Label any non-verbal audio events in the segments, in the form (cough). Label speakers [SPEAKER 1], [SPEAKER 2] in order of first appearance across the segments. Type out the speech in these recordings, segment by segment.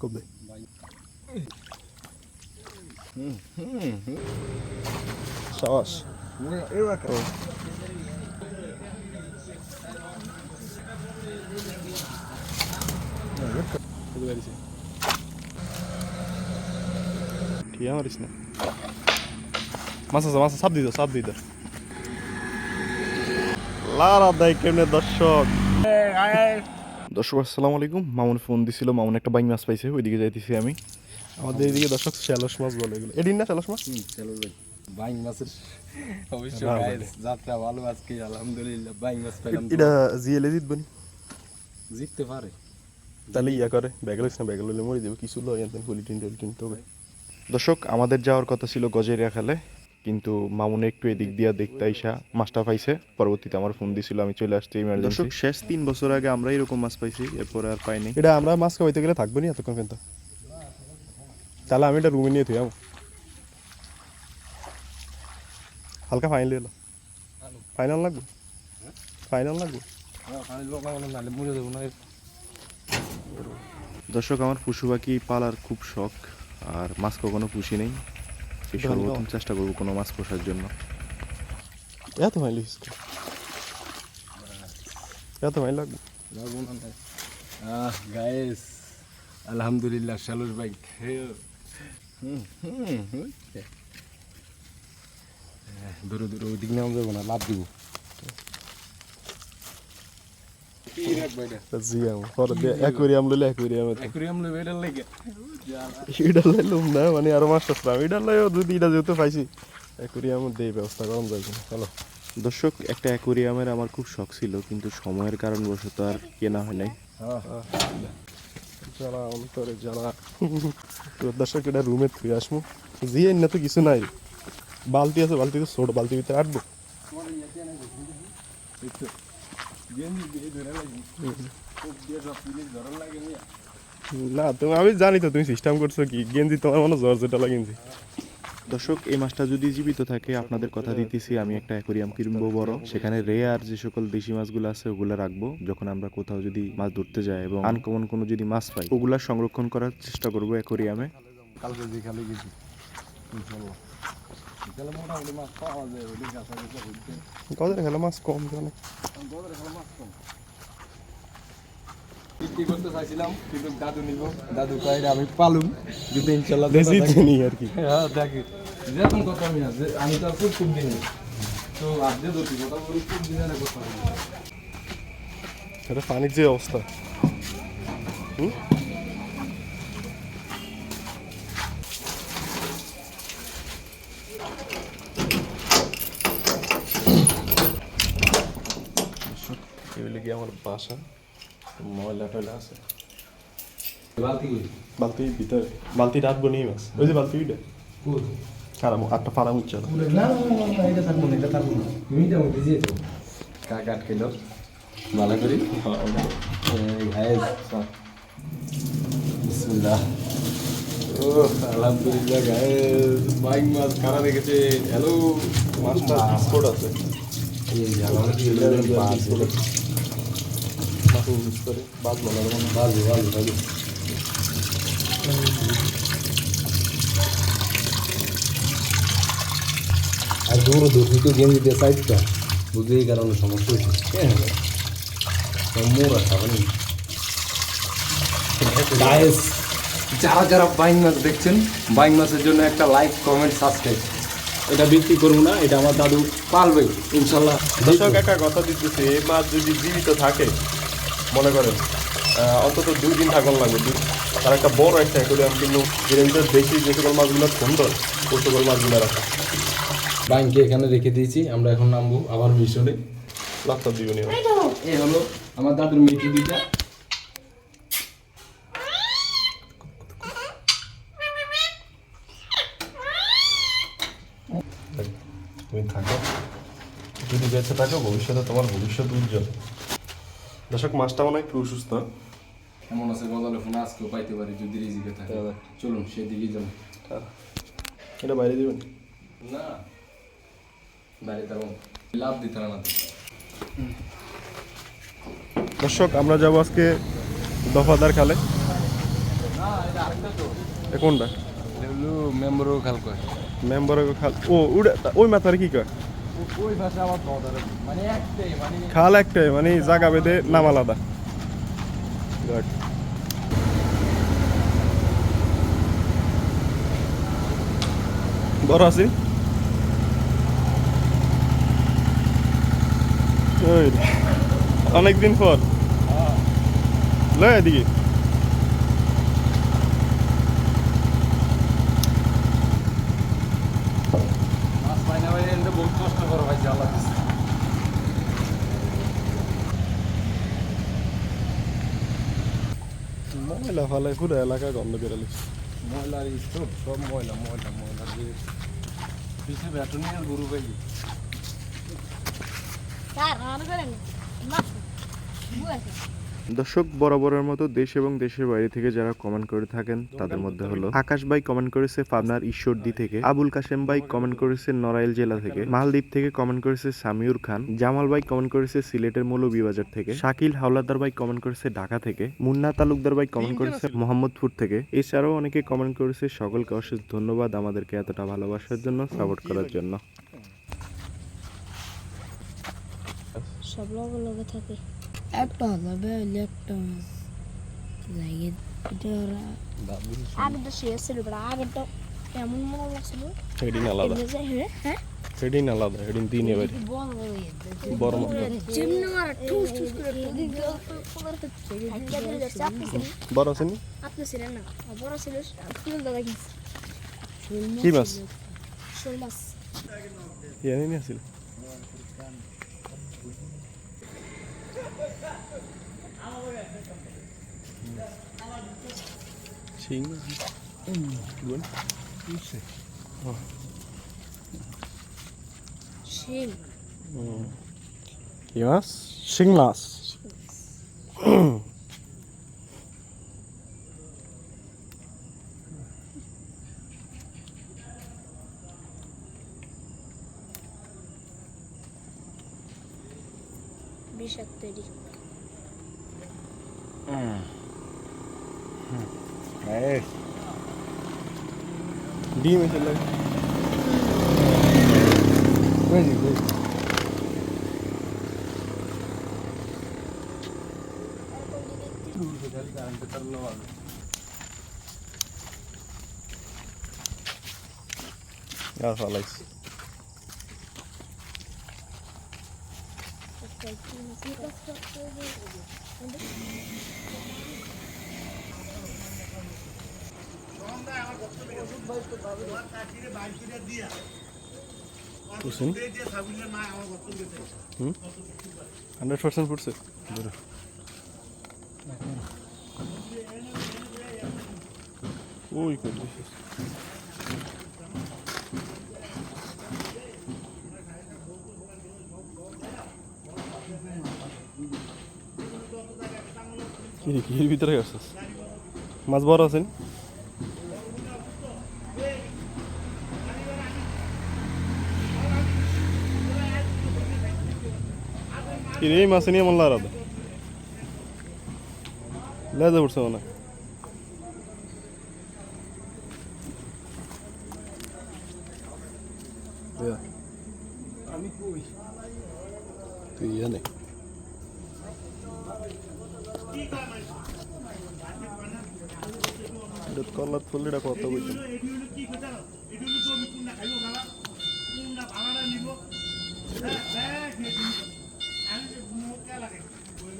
[SPEAKER 1] কবে সাবাস ঠিক না? মাছ আছে মাছ সাপ দিত সাপ দিত। লারা দর্শক? দর্শক আসসালামু আলাইকুম। মামুন ফোন দিছিল মামুন একটা বাইং মাছ পাইছে ওইদিকে যাইতেছি আমি। আমাদের এইদিকে দর্শক শ্যালস মাছ বলে এগুলো। এদিন না শ্যালস মাছ?
[SPEAKER 2] চলো ভাই। বাইং মাছের অবশ্য যাত্রা ভালো আজকে আলহামদুলিল্লাহ বাইং মাছ পেলাম।
[SPEAKER 1] এটা জিএলে জিতবনি
[SPEAKER 2] জিততে পারে।
[SPEAKER 1] তাহলে ইয়া করে ব্যাগেল না ব্যাগেল হলে মরে যাবে। কিছু লয় এনতেন টলিটিন দর্শক আমাদের যাওয়ার কথা ছিল গজেরিয়া খালে। কিন্তু মামুনে একটু এদিক দিয়া দেখতে আইসা মাছটা পাইছে। পরবর্তীতে আমার ফোন দিছিল আমি চলে আসছি দর্শক শেষ তিন বছর আগে আমরা এরকম মাছ পাইছি এরপর আর পাইনি। এটা আমরা মাছ খাওয়াইতে গেলে থাকব না এতক্ষণ কিন্তু তাহলে আমি এটা রুমে নিয়ে থুই হালকা ফাইনাল এলো। ফাইনাল লাগবে? ফাইনাল লাগবে?
[SPEAKER 3] দর্শক আমার পশু পাখি পালার খুব শখ আর মাছ কখনো পুষি নেই। সর্বপ্রথম চেষ্টা করব কোনো মাছ পোষার জন্য।
[SPEAKER 1] এত ভাই লিখিস এত ভাই লাগবে।
[SPEAKER 2] না আহ গাইস আলহামদুলিল্লাহ সালুস ভাই দূরে দূরে ওই দিক নাম যাব না লাভ দিব
[SPEAKER 1] জিয়াম পরে অ্যাকুরিয়াম লইলে অ্যাকুরিয়াম
[SPEAKER 2] অ্যাকুরিয়াম লইবে এটার লাগে
[SPEAKER 1] এটা লাইলাম না মানে আরও মাছ আসলাম এটা লাইও যদি এটা যেহেতু পাইছি অ্যাকুরিয়াম দেই ব্যবস্থা করুন যায় চলো
[SPEAKER 3] দর্শক একটা অ্যাকোরিয়ামের আমার খুব শখ ছিল কিন্তু সময়ের কারণ কারণবশত আর কেনা হয় নাই
[SPEAKER 1] অন্তরে দর্শক এটা রুমে থুই আসমু জিয়ে না তো কিছু নাই বালতি আছে বালতিতে ছোট বালতি ভিতরে আটবো না তুমি আমি জানি তো তুমি সিস্টেম করছ কি। গেঞ্জি তোমার মনে জ্বর যেটা লাগিয়েছি
[SPEAKER 3] দর্শক এই মাছটা যদি জীবিত থাকে আপনাদের কথা দিতেছি আমি একটা অ্যাকোরিয়াম কিনবো বড়। সেখানে রে আর যে সকল দেশি মাছগুলো আছে ওগুলো রাখব। যখন আমরা কোথাও যদি মাছ ধরতে যাই এবং আনকমন কোনো যদি মাছ পাই ওগুলা সংরক্ষণ করার চেষ্টা করব অ্যাকোরিয়ামে
[SPEAKER 2] কালকে যে খালি গেছি ইনশাল্লাহ। বিকালে মোটামুটি মাছ পাওয়া যায় ওই দিন কাঁচা কাঁচা হইতে
[SPEAKER 1] কদের খেলা মাছ কম কেন
[SPEAKER 2] বিক্রি করতে চাইছিলাম কিন্তু দাদু নিব দাদু কয়ে আমি পালুম যদি ইনশাল্লাহ
[SPEAKER 1] দেশি চিনি আর কি
[SPEAKER 2] হ্যাঁ দেখি যেরকম কথা আমি আছে আমি তো আর খুব খুব দিন তো আজ যে ধরছি কথা বলি খুব দিনের কথা
[SPEAKER 1] এটা পানির যে অবস্থা হুম এগুলি কি আমার বাসা ময়লা টয়লা আছে
[SPEAKER 2] বালতি কই?
[SPEAKER 1] বালতির ভিতরে বালতি রাখব নেই মাছ ওই যে বালতি
[SPEAKER 2] কই?
[SPEAKER 1] খারাপ আটটা ফাড়া উঠছে না
[SPEAKER 2] এটা থাকব না, এটা থাকব না। তুমি তো আমাকে দিয়েছ। কাক আট কিলো। ভালো করি। হায়। বিসমিল্লাহ। আলহামদুলিল্লাহ, guys, বাইং মাছ কারা রেখেছে? Hello,
[SPEAKER 1] মাছটা স্পোর্ট আছে
[SPEAKER 2] এই যে আলহামদুলিল্লাহ,
[SPEAKER 1] মানে।
[SPEAKER 2] আর দূর তুই তো গেম দিতে সাইডটা বুঝে এই কারণে সমস্যা হয়েছে হ্যাঁ মোরা খাবেন গাইস যারা যারা বাইং মাছ দেখছেন বাইং মাছের জন্য একটা লাইক কমেন্ট সাবস্ক্রাইব এটা বিক্রি করব না, এটা আমার দাদু পালবে ইনশাল্লাহ
[SPEAKER 1] দর্শক একটা কথা দিতেছে, এই মাছ যদি জীবিত থাকে মনে করেন অন্তত দুই দিন থাকুন লাগবে তার একটা বড় একটা অ্যাকোরিয়াম কিন্তু এর বেশি যে সকল মাছগুলো সুন্দর ওই সকল মাছগুলো রাখা।
[SPEAKER 2] বাইংকে এখানে রেখে দিয়েছি আমরা এখন নামবো আবার মিশনে।
[SPEAKER 1] লাভটা দিও নি
[SPEAKER 2] এই হলো আমার দাদুর মেয়েটি দুইটা।
[SPEAKER 1] তুমি থাকো। যদি বেঁচে থাকো ভবিষ্যতে তোমার ভবিষ্যৎ উজ্জ্বল। দর্শক মাছটা মনে হয় একটু অসুস্থ।
[SPEAKER 2] এমন আছে? বদলে ফোন আজকেও পাইতে পারি যদি রিজিকে থাকে। চলুন সেদিকে যাব।
[SPEAKER 1] এটা বাইরে দিবেন?
[SPEAKER 2] না। বাইরে তার লাভ দিতে না
[SPEAKER 1] দর্শক আমরা যাব আজকে দফাদার খালে।
[SPEAKER 2] না
[SPEAKER 1] এ কোনটা?
[SPEAKER 2] মেম্বারও খাল কয়।
[SPEAKER 1] মেম্বার খাল। ও উড়ে ওই মাথার কি কয়?
[SPEAKER 2] ওই ভাষা আমার মানে একটাই মানে
[SPEAKER 1] খাল একটাই মানে জায়গা বেঁধে নাম আলাদা. বড় আছি। অনেকদিন পর লয় এদিকে
[SPEAKER 2] মাছ পাই না ভাই এনতে বহুত কষ্ট করে ভাই জ্বালা দিচ্ছে
[SPEAKER 1] ময়লা ফালে পুরো এলাকা গন্ধ করে লিখছে
[SPEAKER 2] ময়লার স্টোভ সব ময়লা ময়লা ময়লা দিয়ে পিছে ব্যাটনিয়ার গরু ভাই
[SPEAKER 4] স্যার আমার করেন? মাছ
[SPEAKER 3] দর্শক, বরাবরের মতো দেশ এবং দেশের বাইরে থেকে যারা কমেন্ট করে থাকেন, তাদের মধ্যে হলো আকাশ ভাই কমেন্ট করেছে পাবনার ঈশ্বরদী থেকে, আবুল কাশেম ভাই কমেন্ট করেছে নড়াইল জেলা থেকে, মালদ্বীপ থেকে কমেন্ট করেছে সামিউর খান, জামাল ভাই কমেন্ট করেছে সিলেটের মৌলভীবাজার থেকে, শাকিল হাওলাদার ভাই কমেন্ট করেছে ঢাকা থেকে, মুন্না তালুকদার ভাই কমেন্ট করেছে মোহাম্মদপুর থেকে, এছাড়াও অনেকে কমেন্ট করেছে সকলকে অশেষ ধন্যবাদ আমাদেরকে এতটা ভালোবাসার জন্য সাপোর্ট করার জন্য।
[SPEAKER 4] সব লগে লগে থাকে। একটা হবে একটা লাগে এটা ওরা আগেটা শেষ ছিল বড় আগেটা এমন মনে লাগছিল
[SPEAKER 1] হেডিন আলাদা
[SPEAKER 4] হ্যাঁ
[SPEAKER 1] হেডিন আলাদা হেডিন তিন এবার
[SPEAKER 4] বড় চিমনি মারা ঠুস ঠুস করে
[SPEAKER 1] বড় আছেনি
[SPEAKER 4] আপনি ছিলেন না বড় ছিল কি বলতে দেখি
[SPEAKER 1] কি মাছ
[SPEAKER 4] শোল মাছ
[SPEAKER 1] ইয়ানি নি আছিল শিং গুণ
[SPEAKER 4] শিম
[SPEAKER 1] কি মাছ শিং
[SPEAKER 4] বিষাক্ত এটি
[SPEAKER 1] ডিম এসে লাগে ফালাইছি বুঝছেন হুম হান্ড্রেড পার্সেন্ট পড়ছে ওই করে দিছিস কি রে, কি এর ভিতরে আসছিস মাছ বড় আছেন কি রে এই মাছ নিয়ে মল্লা আলাদা লেজা পড়ছে মনে হয়। Yeah.
[SPEAKER 2] আমি কই
[SPEAKER 1] তুই জানে এটা কলার ফুল এটা কত বুঝছেন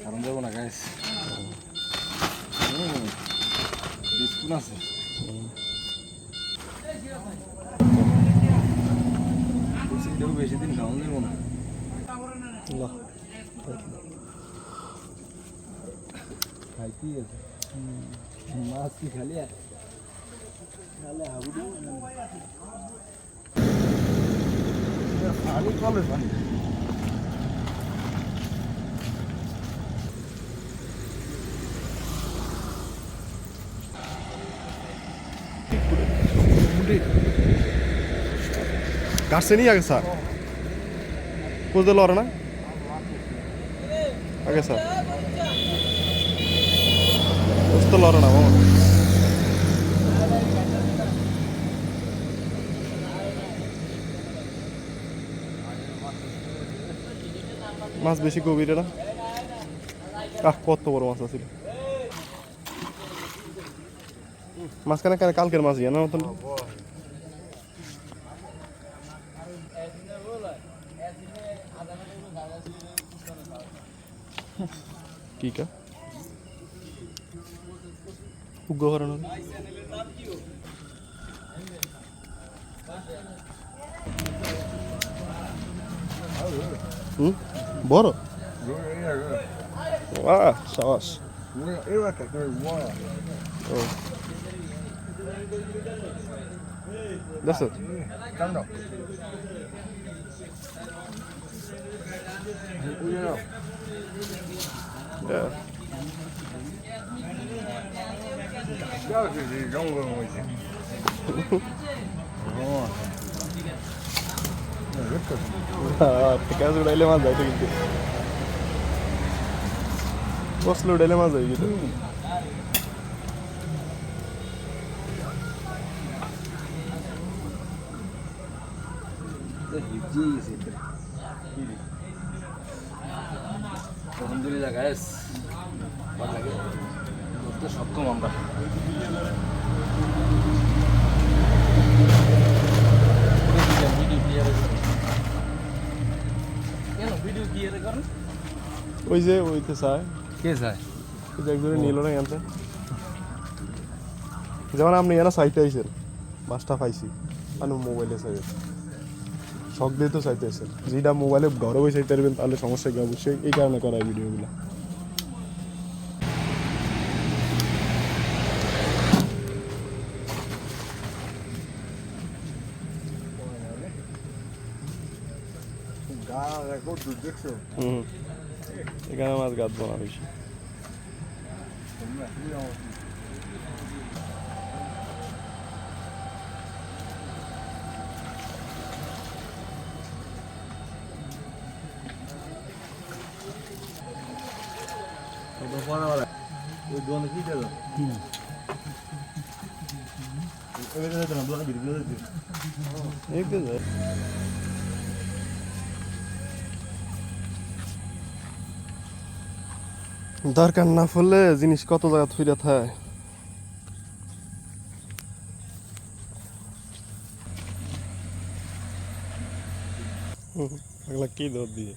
[SPEAKER 2] কারণ যাব না গাইস বিস্কুট আছে। বেশি দিন খাওয়ান যাব না।
[SPEAKER 1] না
[SPEAKER 2] খাই কি আছে? মাছ কি খালি খালে? হাবুডু পানি কলে পানি
[SPEAKER 1] কাটছে নি আগে, স্যার। বুঝতে লড়ে না? আগে, স্যার। বুঝতে লড়ে না মাছ বেশি গভীরে না আহ, কত বড় মাছ আছিল? মাঝখানে কেন কালকের মাছ ইয়া না মতন? কি কা? উগ্র হুম? বড়? আহ সাবাস ও দেখছ Yeah. (laughs) (laughs) টিকাস উড়াইলে মাছ যাইতো কিন্তু বসলে উড়াইলে মাছ যাই কিন্তু
[SPEAKER 2] আলহামদুলিল্লাহ গায়েস ভালো লাগে সক্ষম আমরা কেন ভিডিও কি এর কারণ
[SPEAKER 1] ওই যে ওইতে চায়
[SPEAKER 2] কে চায়
[SPEAKER 1] ওই যে একজনে নিল না এখানতে। যেমন আপনি এখানে সাইটে আইছেন মাছটা পাইছি। আমি মোবাইলে চাইবেন শখ দিয়ে তো চাইতে আছেন যেটা মোবাইলে ঘরে বসে চাইতে পারবেন তাহলে সমস্যা কি? অবশ্যই এই কারণে করা এই ভিডিওগুলো হুম এখানে মাছ গাঁথবো না বেশি একদম যায় দরকার না পড়লে জিনিস কত জায়গা ফিরে থাকে কি দৌড় দিয়ে?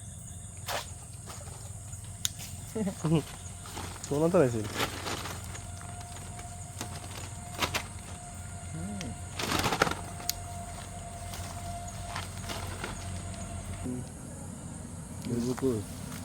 [SPEAKER 1] শোনা তো আছে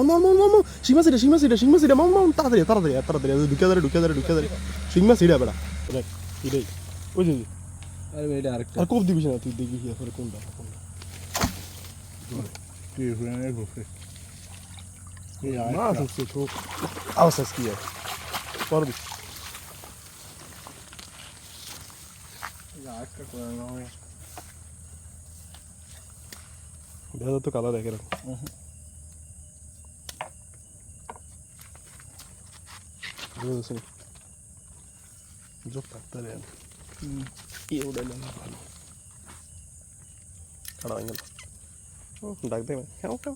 [SPEAKER 2] আমা
[SPEAKER 1] আমা আমা সিংমা সিডা সিংমা সিডা সিংমা সিডা মাম মাম তাড়াতাড়ি তাড়াতাড়ি তাড়াতাড়ি ঢুকে দাঁড়ে ঢুকে দাঁড়ে ঢুকে দাঁড়ে সিংমা সিডা বেড়া দেখ এটাই ওই যে
[SPEAKER 2] আরে এটা আরেকটা
[SPEAKER 1] আর কোপ দিবি না তুই দেখবি কি আসলে কোনটা কোনটা মাছ হচ্ছে খুব আওয়াজ কি আছে পরবি দেখা তো কালা দেখে রাখো বুঝেছি যোগ থাকতে রে কি উড়াইলে না ভালো খাড়া হয়ে গেল ও, ডাক দেবে হ্যাঁ কেউ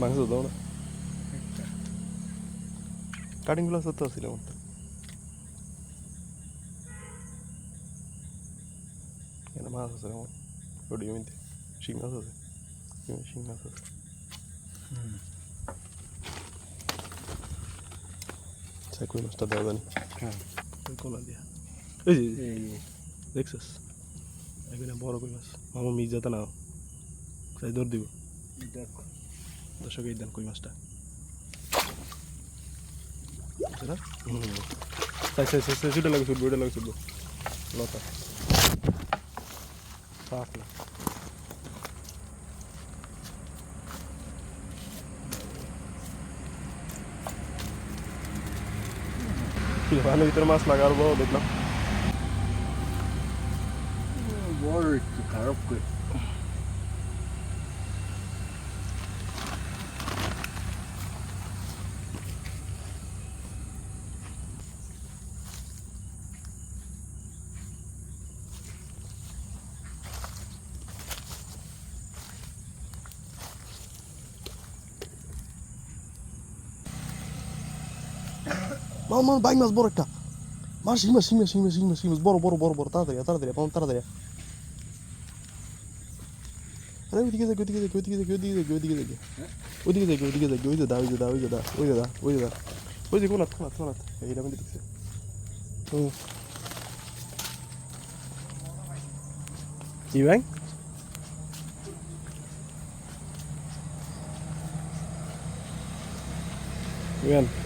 [SPEAKER 1] মাংস দাও না কাটিংগুলো সত্য ছিল আমার। এখানে মাছ আছে আমার ওটি জমিতে শিং মাছ আছে শিং মাছ আছে আচ্ছা কই মাছটা দেওয়া জানি ওই কোনা দিয়া এই যে দেখছিস এখানে বড় কই মাছ মামা যাতে না তাই দৌড় দিব দর্শক এই দেন কই মাছটা লাগে ছুটবো লাগে ছুটবো। লতা। পাকলা ভিতরে মাছ লাগার দেখলাম।
[SPEAKER 2] বড় খারাপ করে।
[SPEAKER 1] মামা বাইক মাছ বড় একটা মাছ শিং মাছ শিং মাছ শিং মাছ শিং মাছ শিং মাছ বড় বড় বড় বড় তাড়াতাড়ি তাড়াতাড়ি মামা তাড়াতাড়ি। আরে ওইদিকে যাকে ওইদিকে যাকে ওইদিকে যাকে ওইদিকে যাকে ওইদিকে যাকে ওইদিকে যাকে ওইদিকে যাকে ওই যে দা ওই যে দা ওই যে দা ওই যে দা ওই ওই যে কোনাত কোনাত কোনাত এইটা আমি দেখছি হুম কি ভাই Bien.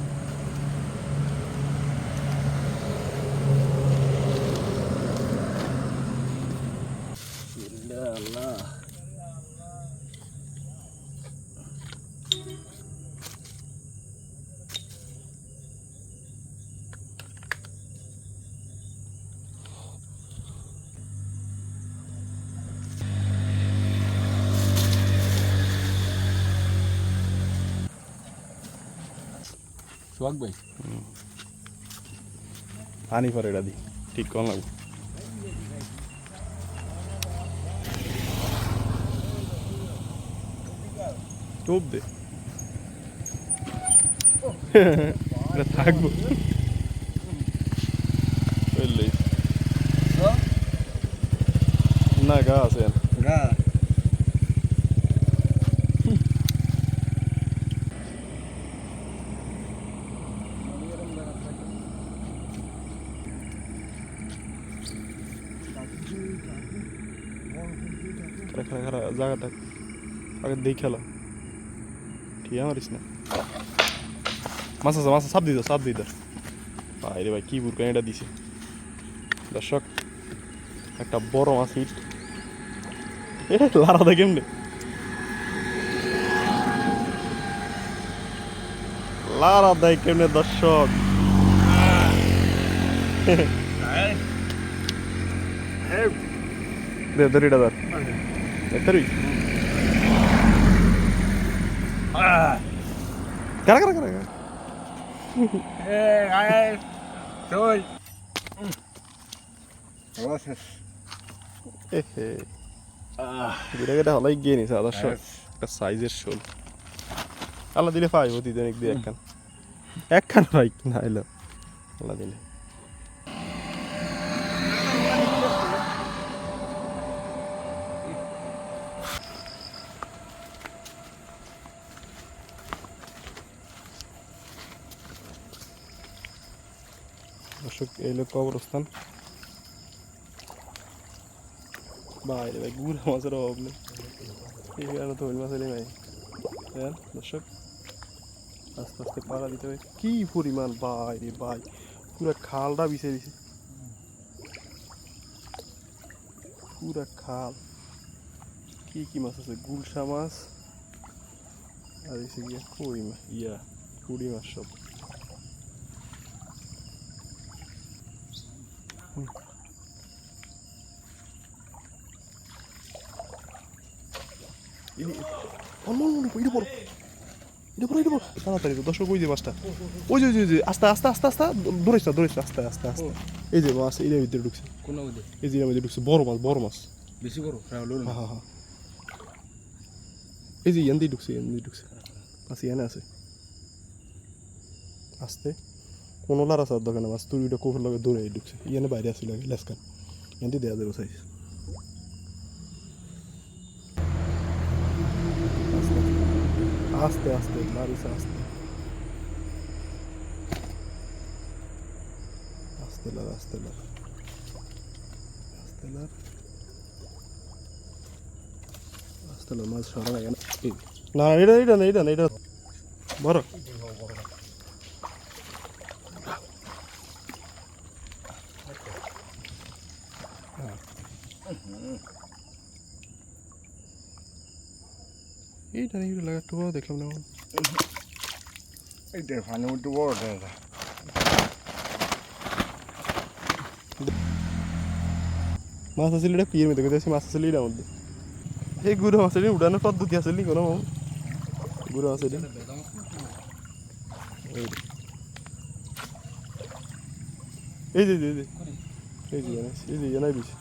[SPEAKER 2] আল্লাহ সোহাগ ভাই।
[SPEAKER 1] পানি পরে এটা দি। ঠিক কম লাগবে। টোপ দে থাকব না গা আছে
[SPEAKER 2] গা
[SPEAKER 1] খারা খারা খারা জায়গা থাক আগে দেই খেলা ঠিক মারিস না মাছ আছে মাছ সাপ দিত সাপ দিত ভাই রে ভাই কি বুরকান এটা দিছে? দর্শক একটা বড় মাছ হিট লারা দেয় কেমনে? লারা দেয় কেমনে দর্শক? দে দড়িটা ধর। দেখতে কারা কারা কারা?
[SPEAKER 2] চল।
[SPEAKER 1] এহে দুটা কেটে হলাই গিয়ে নিছে আদর্শ। একটা সাইজের শোল। আল্লাহ দিলে পাই অতি দিয়ে একখান। একখান ভাই না এলো আল্লাহ দিলে। দর্শক, এই লোক কবরস্থান ভাই রে ভাই, গুড়া মাছের অভাব নেই। এই তো মাছ এলে নাই হ্যাঁ দর্শক, আস্তে আস্তে পাড়া দিতে হবে। কি পরিমাণ ভাই রে ভাই, পুরা খালটা বিছে দিছে। পুরা খাল। কি কি মাছ আছে? গুলশা মাছ। আর এসে গিয়া কই মাছ ইয়া, কুড়ি মাছ সব অন্য অন্য এটা বড় এটা পড়ো এটা পড়ো তাড়াতাড়ি তো দর্শক ওই যে মাছটা ওই যে ওই যে, আস্তে আস্তে আস্তে আস্তে দৌড়াইছ না আস্তে আস্তে আস্তে এই যে মাছ এর ভিতরে ঢুকছে
[SPEAKER 2] কোন
[SPEAKER 1] এই মাছ বড় মাছ
[SPEAKER 2] বেশি বড়
[SPEAKER 1] হ্যাঁ হ্যাঁ হ্যাঁ এই যে ইয়ান দিয়ে ঢুকছে ইয়ান ঢুকছে আছে আস্তে কোনো লার আসার দোকানে মাছ তুই ওইটা কোফের লগে দৌড়ে ঢুকছে। ইয়ানে বাইরে আসছিল আগে লেসকান দিয়ে দেওয়া যাবে সাইজ আস্তে আস্তে লারিস আস্তে। আস্তে লার আস্তে লার আস্তে লার আস্তে লার মাছ সরা লাগে না। না এটা এটা না এটা না এটা বড়। এইটা না এইটা লাগা একটু বড় দেখলাম না।
[SPEAKER 5] এইটা ফানি একটু এটা
[SPEAKER 1] মাছ আসলে এটা পিয়ের মধ্যে কোথায় মাছ আসলে এটার মধ্যে এই গুঁড়ো মাছ এটা উড়ানোর পদ্ধতি আসলে কোনো গুঁড়ো মাছ এটা এই যে। এই যে এই যে, এই যে এই এই জানাই দিছি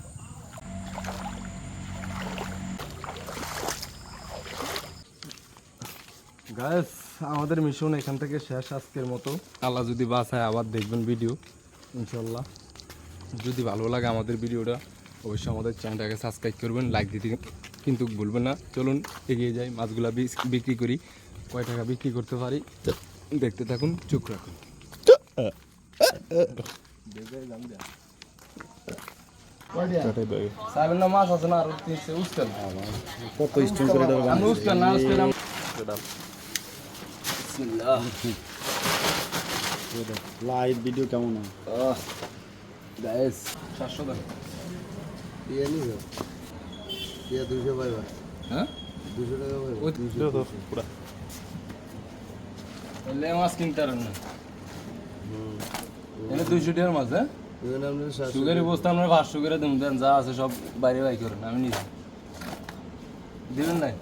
[SPEAKER 2] গায়েস আমাদের মিশন এখান থেকে শেষ আজকের মতো। আল্লাহ যদি বাসায় আবার দেখবেন ভিডিও ইনশাল্লাহ যদি ভালো লাগে আমাদের ভিডিওটা অবশ্যই আমাদের চ্যানেলটাকে সাবস্ক্রাইব করবেন লাইক দিতে কিন্তু ভুলবেন না। চলুন এগিয়ে যাই। মাছগুলা বিক্রি করি। কয় টাকা বিক্রি করতে পারি? দেখতে থাকুন চোখ রাখুন। মাছ আছে না আর তিনশো উস্তেল কত স্টোন করে আমি না উস্তেল
[SPEAKER 5] লাইভ ভিডিও কেমন হয়?
[SPEAKER 2] গায়েস সাতশো টাকা
[SPEAKER 5] ইয়ে নিছো ইয়ে দুশো পাইবা
[SPEAKER 2] হ্যাঁ?
[SPEAKER 5] দুশো টাকা পাইবা
[SPEAKER 1] তো পুরা।
[SPEAKER 2] লে মাছ কিনতে পারেন না? এনে দুইশো টাকার মাছ হ্যাঁ?
[SPEAKER 5] আপনার
[SPEAKER 2] বস্তা আমরা পাঁচশো করে দেন দেন যা আছে সব বাইরে বাই করেন আমি নিজে দিবেন নাই?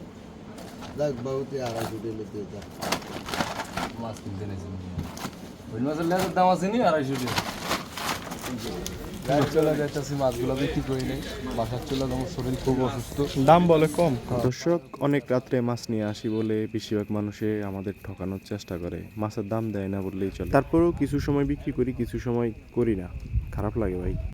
[SPEAKER 5] লাখ বাবুতে আড়াইশো টাকা দিয়ে দাও
[SPEAKER 2] মাছ কিনতে নিয়েছেন ওই মাছের লেজার দাম আছে নি আড়াইশো টাকা। চলে যাচ্ছি মাছগুলো বিক্রি করি নেই। বাসার চলে আমার শরীর খুব অসুস্থ।
[SPEAKER 1] দাম বলে কম।
[SPEAKER 3] দর্শক অনেক রাত্রে মাছ নিয়ে আসি বলে বেশিরভাগ মানুষে আমাদের ঠকানোর চেষ্টা করে। মাছের দাম দেয় না বললেই চলে। তারপরেও কিছু সময় বিক্রি করি কিছু সময় করি না। খারাপ লাগে ভাই।